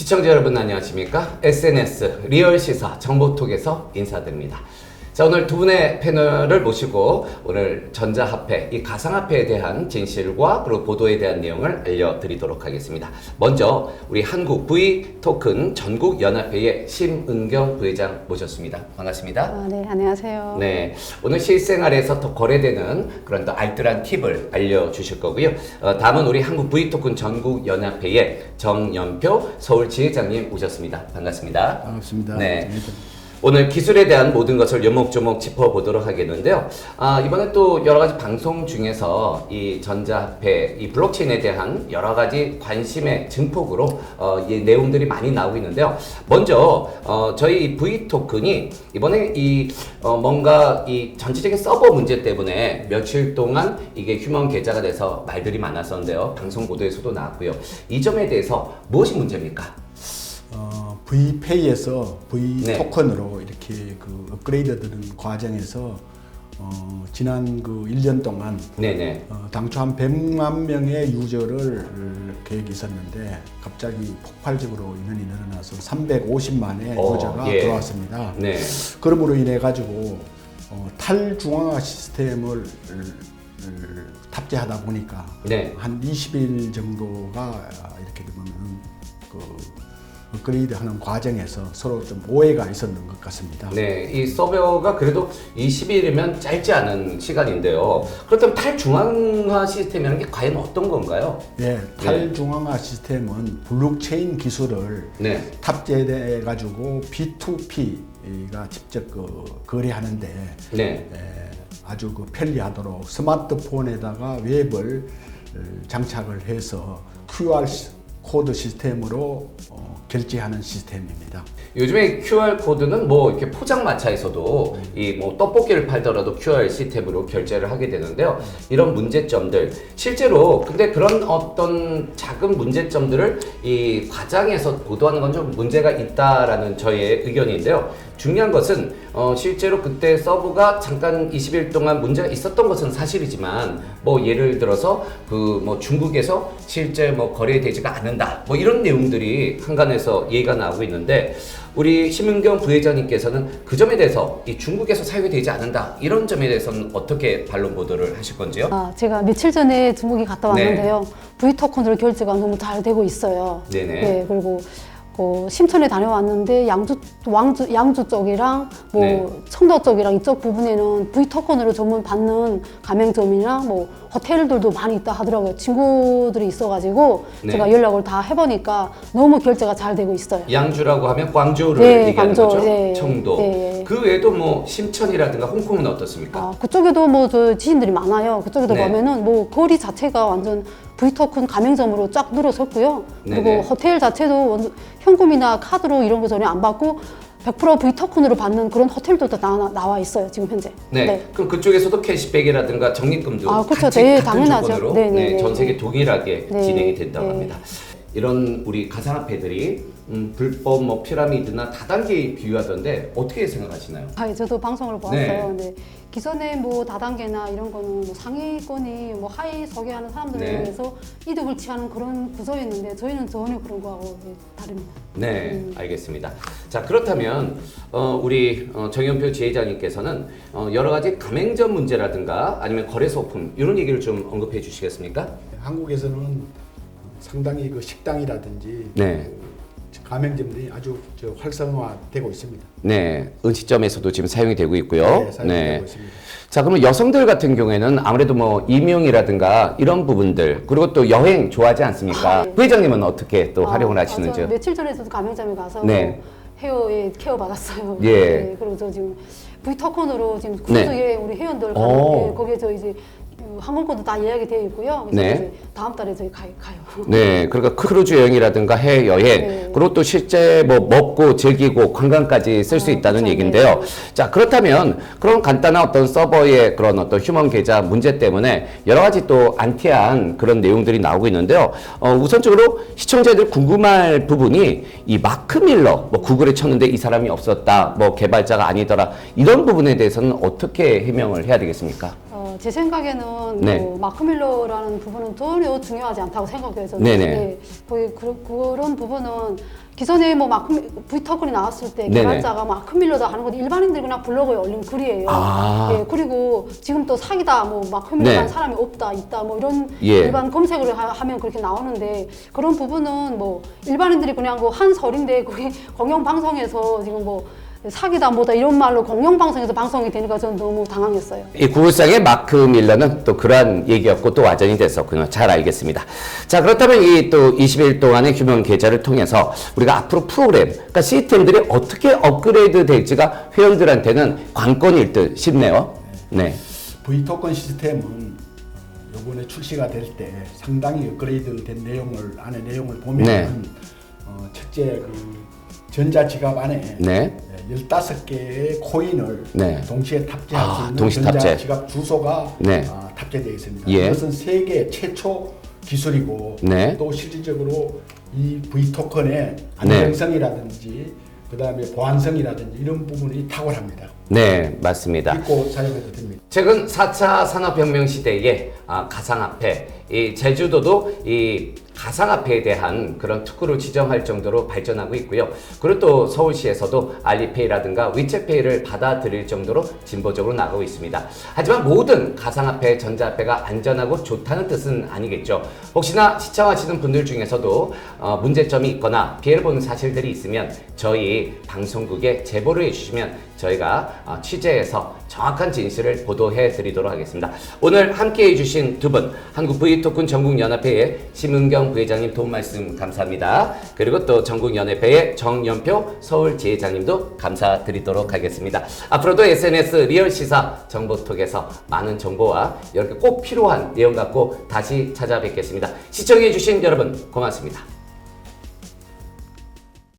시청자 여러분 안녕하십니까? SNS 리얼 시사 정보톡에서 인사드립니다. 자 오늘 두 분의 패널을 모시고 오늘 전자화폐, 이 가상화폐에 대한 진실과 그리고 보도에 대한 내용을 알려드리도록 하겠습니다. 먼저 우리 한국 V 토큰 전국 연합회의 심은경 부회장 모셨습니다. 반갑습니다. 아, 네, 안녕하세요. 네, 오늘 실생활에서 더 거래되는 그런 더 알뜰한 팁을 알려주실 거고요. 어, 다음은 우리 한국 V토큰 전국 연합회의 정연표 서울 지회장님 오셨습니다. 반갑습니다. 반갑습니다. 네. 정의들. 오늘 기술에 대한 모든 것을 요목조목 짚어보도록 하겠는데요. 아, 이번에 또 여러 가지 방송 중에서 이 전자화폐, 이 블록체인에 대한 여러 가지 관심의 증폭으로 어, 이 내용들이 많이 나오고 있는데요. 먼저 어, 저희 이 V 토큰이 이번에 이 어, 뭔가 이 전체적인 서버 문제 때문에 며칠 동안 이게 휴먼 계좌가 돼서 말들이 많았었는데요. 방송 보도에서도 나왔고요. 이 점에 대해서 무엇이 문제입니까? 어, V페이에서 V 네. 토큰으로 이렇게 그 업그레이드 되는 과정에서 어, 지난 그 1년 동안 네네. 어, 당초 한 100만 명의 유저를 계획이 있었는데 갑자기 폭발적으로 인원이 늘어나서 350만의 어, 유저가 예. 들어왔습니다. 네. 그러므로 인해 가지고 어, 탈중앙화 시스템을 을, 탑재하다 보니까 네. 한 20일 정도가 이렇게 되면 그 업그레이드하는 과정에서 서로 좀 오해가 있었는 것 같습니다. 네, 이 서버가 그래도 20일이면 짧지 않은 시간인데요. 그렇다면 탈중앙화 시스템이라는 게 과연 어떤 건가요? 예, 탈중앙화 시스템은 블록체인 기술을 네, 탑재해 가지고 B2P가 직접 그 거래하는데 네, 에, 아주 그 편리하도록 스마트폰에다가 웹을 어, 장착을 해서 QR 시- 코드 시스템으로 어, 결제하는 시스템입니다. 요즘에 QR 코드는 뭐 이렇게 포장마차에서도 이 뭐 떡볶이를 팔더라도 QR 시스템으로 결제를 하게 되는데요. 이런 문제점들 실제로 근데 그런 어떤 작은 문제점들을 이 과장해서 보도하는 건 좀 문제가 있다라는 저의 의견인데요. 중요한 것은 어 실제로 그때 서브가 잠깐 20일 동안 문제가 있었던 것은 사실이지만 뭐 예를 들어서 그 뭐 중국에서 실제 뭐 거래되지가 않는다 뭐 이런 내용들이 한간에 서 얘기가 나오고 있는데 우리 심은경 부회장님께서는 그 점에 대해서 이 중국에서 사용이 되지 않는다 이런 점에 대해서는 어떻게 반론 보도를 하실 건지요? 아, 제가 며칠 전에 중국에 갔다 네. 왔는데요. V 토큰으로 결제가 너무 잘 되고 있어요. 네네. 네, 그리고 그 심천에 다녀왔는데 양주 왕주 양주 쪽이랑 뭐 네. 청도 쪽이랑 이쪽 부분에는 V 토큰으로 전문 받는 가맹점이나 뭐 호텔들도 많이 있다 하더라고요. 친구들이 있어가지고 네. 제가 연락을 다 해보니까 너무 결제가 잘 되고 있어요. 양주라고 하면 광저우를 네, 얘기하는 광저우, 거죠. 네. 청도. 네. 그 외에도 뭐 심천이라든가 홍콩은 어떻습니까? 아, 그쪽에도 뭐 저 지인들이 많아요. 그쪽에도 네. 보면은 뭐 거리 자체가 완전 V토큰 가맹점으로 쫙 늘어섰고요. 그리고 네네. 호텔 자체도 현금이나 카드로 이런 거 전혀 안 받고 100% V토큰으로 받는 그런 호텔도 다 나, 나와 있어요. 지금 현재. 네. 그럼 그쪽에서도 캐시백이라든가 적립금도 아, 그렇죠. 같이 네, 같은 당연하죠. 조건으로 네, 네, 네, 네, 전 세계 네. 동일하게 네, 진행이 된다고 네. 합니다. 이런 우리 가상화폐들이 음, 불법 뭐 피라미드나 다단계에 비유하던데 어떻게 생각하시나요? 아, 예, 저도 방송을 보았어요. 네. 네. 기존에 뭐 다단계나 이런 거는 뭐 상위권이 뭐 하위 소개하는 사람들에 네. 의해서 이득을 취하는 그런 구조였는데 저희는 전혀 그런 거하고 네, 다릅니다. 네, 음. 알겠습니다. 자, 그렇다면 어, 우리 어, 정연표 지회장님께서는 어, 여러 가지 가맹점 문제라든가 아니면 거래 소품 이런 얘기를 좀 언급해 주시겠습니까? 한국에서는 상당히 그 식당이라든지 네. 가맹점들이 아주 저 활성화되고 있습니다. 네, 은시점에서도 지금 사용이 되고 있고요. 네, 사용되고 있습니다. 자, 그러면 여성들 같은 경우에는 아무래도 뭐 이명이라든가 이런 부분들 그리고 또 여행 좋아하지 않습니까? 아, 네. 부회장님은 어떻게 또 활용을 아, 하시는지요? 저 며칠 전에 저도 가맹점에 가서 네. 헤어에 케어 받았어요. 예. 네, 그리고 저 지금 V 토큰으로 지금 크루즈에 우리 회원들 가는 오. 게 거기에 저 이제 그 항공권도 다 예약이 되어 있고요. 그래서 네. 이제 다음 달에 저희 가, 가요. 네, 그러니까 크루즈 여행이라든가 해외 여행, 네. 그리고 또 실제 뭐 먹고 즐기고 관광까지 쓸수 아, 있다는 그렇죠. 얘기인데요. 네. 자, 그렇다면 그런 간단한 어떤 서버의 그런 어떤 휴먼 계좌 문제 때문에 여러 가지 또 안티한 그런 내용들이 나오고 있는데요. 어, 우선적으로 시청자들 궁금할 부분이 이 마크 밀러, 뭐 구글에 쳤는데 이 사람이 없었다, 뭐 개발자가 아니더라, 이런 부분에 대해서는 어떻게 해명을 해야 되겠습니까? 어, 제 생각에는 네. 뭐 마크밀러라는 부분은 전혀 중요하지 않다고. 저는. 네네. 네, 거의 그, 그런 부분은 기존에 뭐 마크 브이터글이 나왔을 때 네네. 개발자가 마크밀러다 하는 건 일반인들이 그냥 블로그에 올린 글이에요. 아. 예, 그리고 지금 또 사기다, 뭐 마크밀러라는 네. 사람이 없다, 있다, 뭐 이런 예. 일반 검색을 하, 하면 그렇게 나오는데 그런 부분은 뭐 일반인들이 그냥 그한 설인데 그게 공영 방송에서 지금 뭐 사기다 뭐다 이런 말로 공영 방송에서 방송이 되니까 저는 너무 당황했어요. 이 구글상의 마크 밀러는 또 그러한 얘기였고 또 와전이 됐었군요. 잘 알겠습니다. 자, 그렇다면 이 또 20일 동안의 규명 계좌를 통해서 우리가 앞으로 프로그램, 그러니까 시스템들이 어떻게 업그레이드 될지가 회원들한테는 관건일 듯 싶네요. 네. V토큰 시스템은 요번에 출시가 될 때 상당히 업그레이드 된 내용을 안에 내용을 보면 네. 어, 첫째 그 전자 지갑 안에 네. 15개의 코인을 네. 동시에 탑재할 아, 수 있는 동시 탑재. 전자지갑 주소가 네. 아, 탑재되어 있습니다. 예. 이것은 세계 최초 기술이고 네. 또 실질적으로 이 V토큰의 안정성이라든지 그다음에 보안성이라든지 이런 부분이 탁월합니다. 네, 맞습니다. 믿고 사용해도 됩니다. 최근 4차 산업혁명 시대에 아, 가상화폐, 이 제주도도 이 가상화폐에 대한 그런 특구를 지정할 정도로 발전하고 있고요. 그리고 또 서울시에서도 알리페이라든가 위챗페이를 받아들일 정도로 진보적으로 나가고 있습니다. 하지만 모든 가상화폐, 전자화폐가 안전하고 좋다는 뜻은 아니겠죠. 혹시나 시청하시는 분들 중에서도 어, 문제점이 있거나 피해를 보는 사실들이 있으면 저희 방송국에 제보를 해주시면 저희가 어, 취재해서 정확한 진실을 보도해 드리도록 하겠습니다. 오늘 함께 해주신 두 분, 한국 V토큰 전국연합회의 심은경 부회장님 도움 말씀 감사합니다. 그리고 또 전국연합회의 정연표 서울지회장님도 감사드리도록 하겠습니다. 앞으로도 SNS 리얼 시사 정보톡에서 많은 정보와 이렇게 꼭 필요한 내용 갖고 다시 찾아뵙겠습니다. 시청해주신 여러분 고맙습니다.